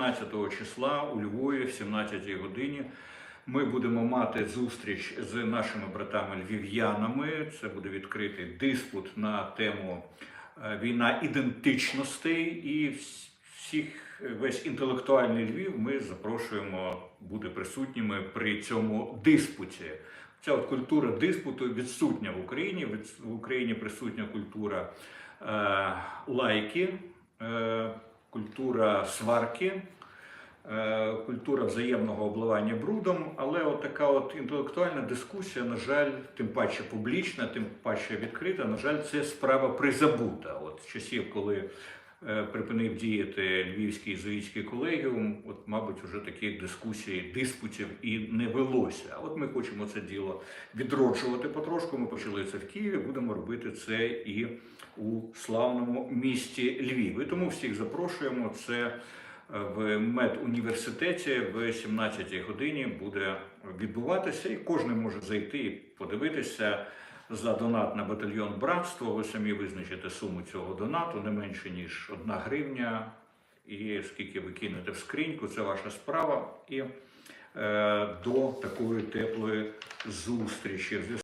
15 числа у Львові в 17 годині ми будемо мати зустріч з нашими братами львів'янами. Це буде відкритий диспут на тему е, війна ідентичностей і всіх весь інтелектуальний Львів ми запрошуємо бути присутніми при цьому диспуті. Ця от культура диспуту відсутня в Україні. В Україні присутня культура е, лайки, е, культура сварки, е, культура взаємного обливання брудом, але от така от інтелектуальна дискусія, на жаль, тим паче публічна, тим паче відкрита, на жаль, це справа призабута. От часів, коли припинив діяти Львівський єзуїтський колегіум, от, мабуть, вже таких дискусій, диспутів і не велося. От ми хочемо це діло відроджувати потрошку. Ми почали це в Києві, будемо робити це і у славному місті Львів. І тому всіх запрошуємо. Це е, в медуніверситеті в 17 годині буде відбуватися, і кожен може зайти і подивитися за донат на батальйон братство. Ви самі визначите суму цього донату не менше ніж одна гривня. І скільки ви кинете в скриньку, це ваша справа. І е, до такої теплої зустрічі.